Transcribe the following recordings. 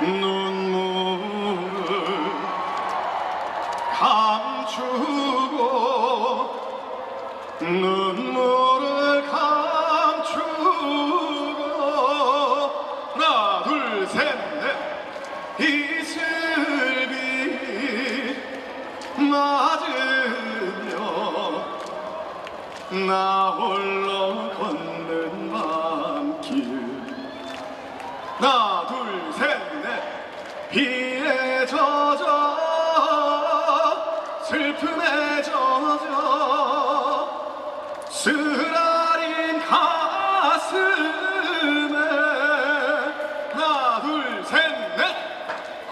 눈물을 감추고 눈물을 감추고 하나 둘셋넷. 이슬비 맞으며 나 홀로 비에 젖어 슬픔에 젖어 쓰라린 가슴에 하나 둘 셋 넷.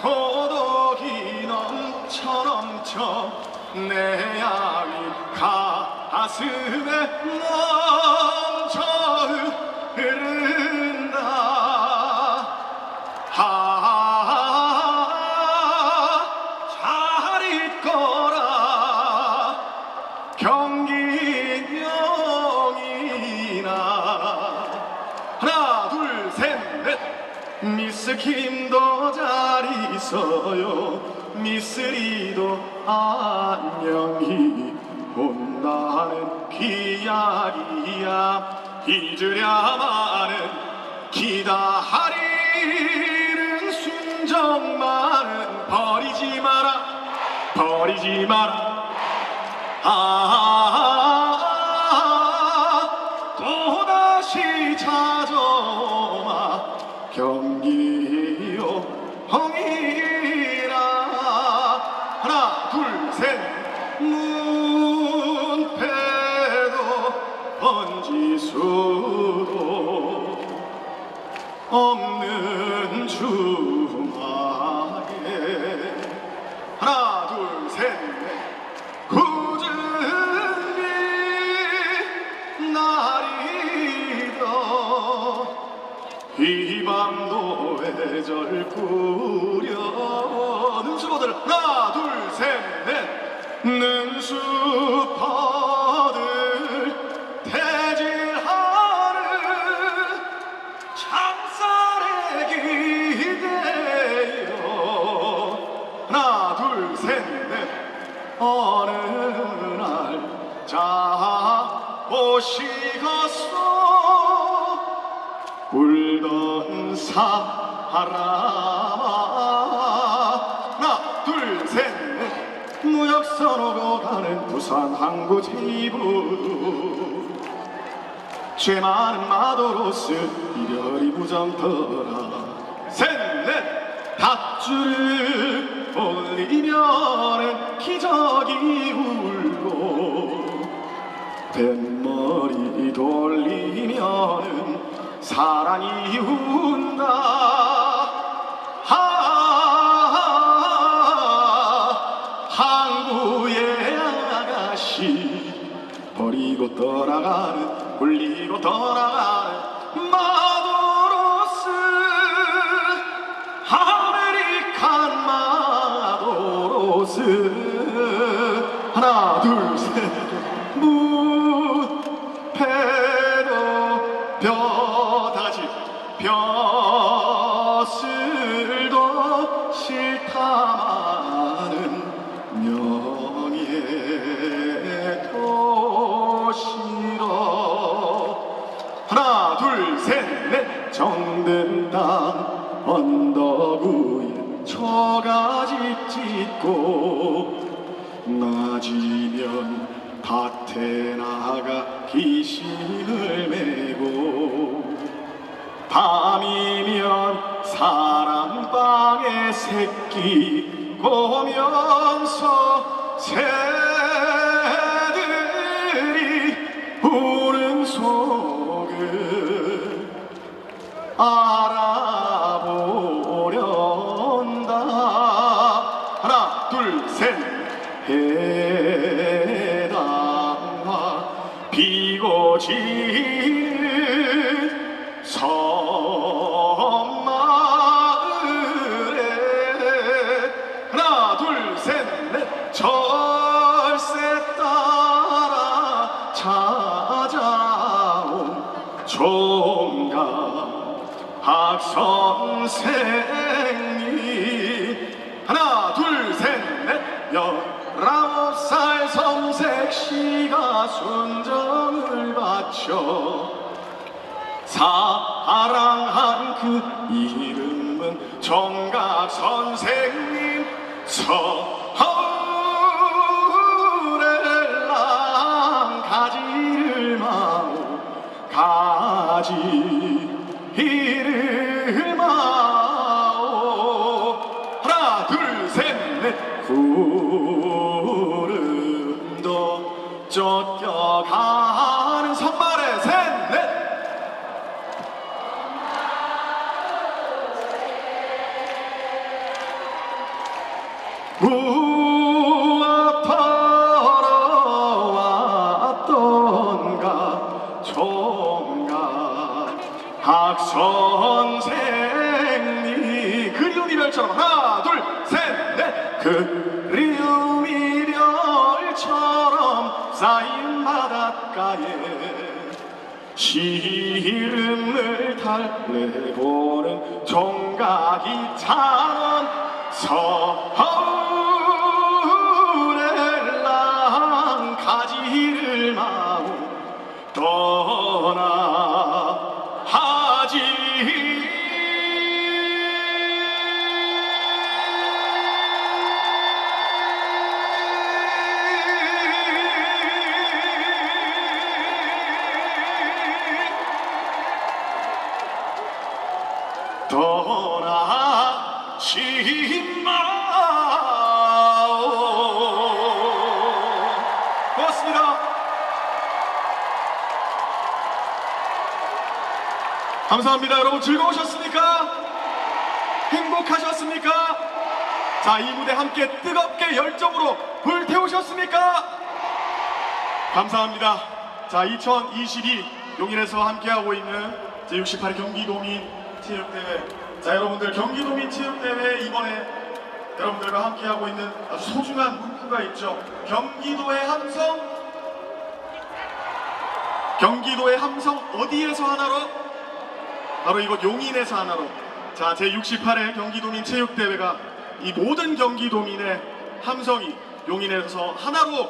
고독이 넘쳐 넘쳐 내 야윈 가슴에 멈춰 있어요. 미스리도 안녕히 온다는 기약이야. 잊으랴마는 기다리는 순정만은 버리지 마라. 버리지 마라. 아, 또다시 찾아오마. 경기요 홍이 어느 날 자오시겠어 울던 사람아 하나 둘셋넷. 무역선으로 가는 부산 항구 제이부. 죄 많은 마도로스 이별이 무정터라. 셋넷. 닷줄을 올리면은 기적이 울고 뱃머리 돌리면은 사랑이 운다. 하 항구의 아가씨 버리고 떠나가는 울리고 떠나가 하나 둘셋. 무패도 벼다지 벼슬도 싫다마는 명예 도시로. 하나 둘셋넷. 정든 땅 언덕 위에 초가집 짓고 낮이면 밭에 나가 귀신을 메고 밤이면 사랑방에 새끼 고면서 새들이 우는 속을 알아보련다. 하나 둘셋 해당화 비고 지는 섬마을에 하나 둘 셋넷 절 순정을 바쳐 사랑한 그 이름은 정각 선생님 서울에랑 가지를 마오 가지를 마오 하나 둘 셋 넷 구. 쫓겨가는 선발에 셋넷. 무엇하러 왔던가 총각 학선생님 그리움 이별처럼 하나 둘 셋 넷. 그리움 이별처럼 쌓인 바닷가에 시름을 달래보는 종각이 찬원 서울 감사합니다 여러분 즐거우셨습니까? 행복하셨습니까? 자 이 무대 함께 뜨겁게 열정으로 불태우셨습니까? 감사합니다. 자, 2022 용인에서 함께하고 있는 제68 경기도민 체육대회. 자, 여러분들 경기도민 체육대회 이번에 여러분들과 함께하고 있는 아주 소중한 문구가 있죠. 경기도의 함성. 경기도의 함성 어디에서 하나로? 바로 이곳 용인에서 하나로. 자, 제68회 경기도민 체육대회가 이 모든 경기도민의 함성이 용인에서 하나로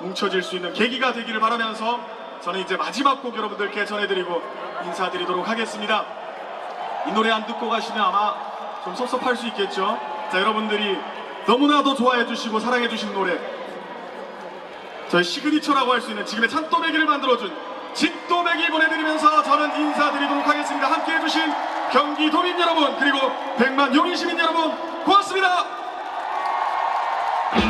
뭉쳐질 수 있는 계기가 되기를 바라면서 저는 이제 마지막 곡 여러분들께 전해드리고 인사드리도록 하겠습니다. 이 노래 안 듣고 가시면 아마 좀 섭섭할 수 있겠죠. 자, 여러분들이 너무나도 좋아해 주시고 사랑해 주신 노래. 저희 시그니처라고 할 수 있는 지금의 찬또배기를 만들어준 진또배기 보내드리면서 저는 인사드리도록 하겠습니다. 함께 해주신 경기도민 여러분, 그리고 백만 용인 시민 여러분, 고맙습니다.